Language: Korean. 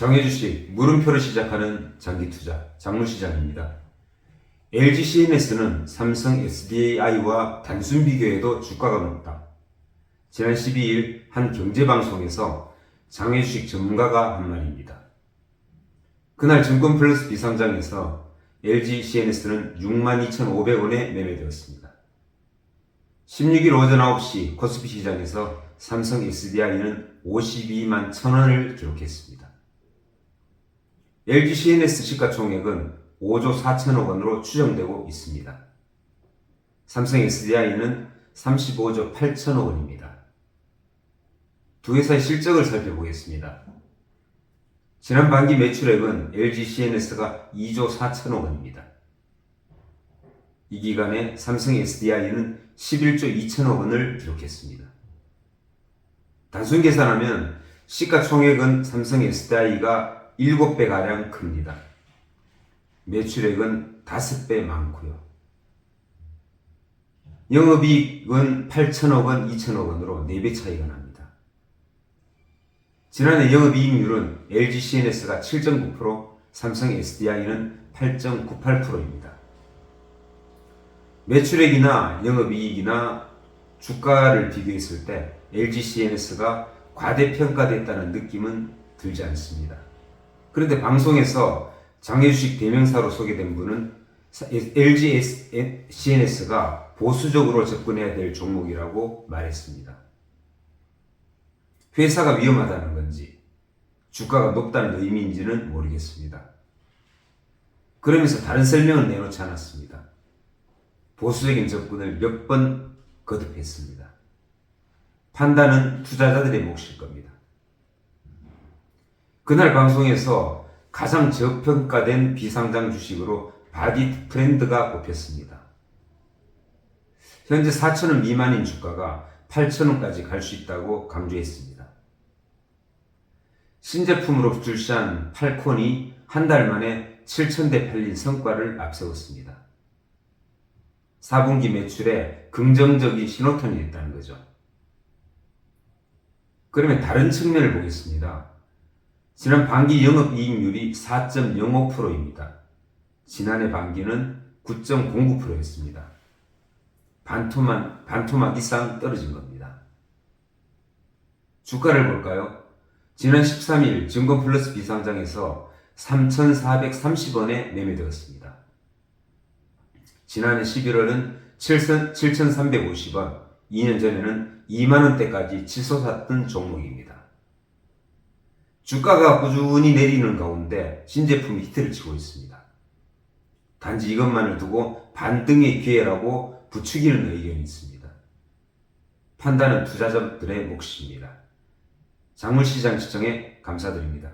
정해주식 물음표를 시작하는 장기 투자 장물시장입니다. LG CNS는 삼성 SDI와 단순 비교해도 주가가 높다. 지난 12일 한 경제방송에서 장외주식 전문가가 한 말입니다. 그날 증권플러스 비상장에서 LG CNS는 62,500원에 매매되었습니다. 16일 오전 9시 코스피 시장에서 삼성 SDI는 52만 1000원을 기록했습니다. LG CNS 시가총액은 5조 4천억 원으로 추정되고 있습니다. 삼성 SDI는 35조 8천억 원입니다. 두 회사의 실적을 살펴보겠습니다. 지난 반기 매출액은 LG CNS가 2조 4천억 원입니다. 이 기간에 삼성 SDI는 11조 2천억 원을 기록했습니다. 단순 계산하면 시가총액은 삼성 SDI가 7배가량 큽니다. 매출액은 5배 많고요. 영업이익은 8천억 원, 2천억 원으로 4배 차이가 납니다. 지난해 영업이익률은 LG CNS가 7.9%, 삼성 SDI는 8.98%입니다. 매출액이나 영업이익이나 주가를 비교했을 때 LG CNS가 과대평가됐다는 느낌은 들지 않습니다. 그런데 방송에서 장애주식 대명사로 소개된 분은 LG CNS가 보수적으로 접근해야 될 종목이라고 말했습니다. 회사가 위험하다는 건지 주가가 높다는 의미인지는 모르겠습니다. 그러면서 다른 설명은 내놓지 않았습니다. 보수적인 접근을 몇 번 거듭했습니다. 판단은 투자자들의 몫일 겁니다. 그날 방송에서 가장 저평가된 비상장 주식으로 바디 트렌드가 뽑혔습니다. 현재 4천원 미만인 주가가 8천원까지 갈 수 있다고 강조했습니다. 신제품으로 출시한 팔콘이 한 달 만에 7천대 팔린 성과를 앞세웠습니다. 4분기 매출에 긍정적인 신호탄이 됐다는 거죠. 그러면 다른 측면을 보겠습니다. 지난 반기 영업이익률이 4.05%입니다. 지난해 반기는 9.09%였습니다. 반토막, 반토막 이상 떨어진 겁니다. 주가를 볼까요? 지난 13일 증권 플러스 비상장에서 3,430원에 매매되었습니다. 지난해 11월은 7,350원, 2년 전에는 2만원대까지 치솟았던 종목입니다. 주가가 꾸준히 내리는 가운데 신제품이 히트를 치고 있습니다. 단지 이것만을 두고 반등의 기회라고 부추기는 의견이 있습니다. 판단은 투자자들의 몫입니다. 작물시장 시청에 감사드립니다.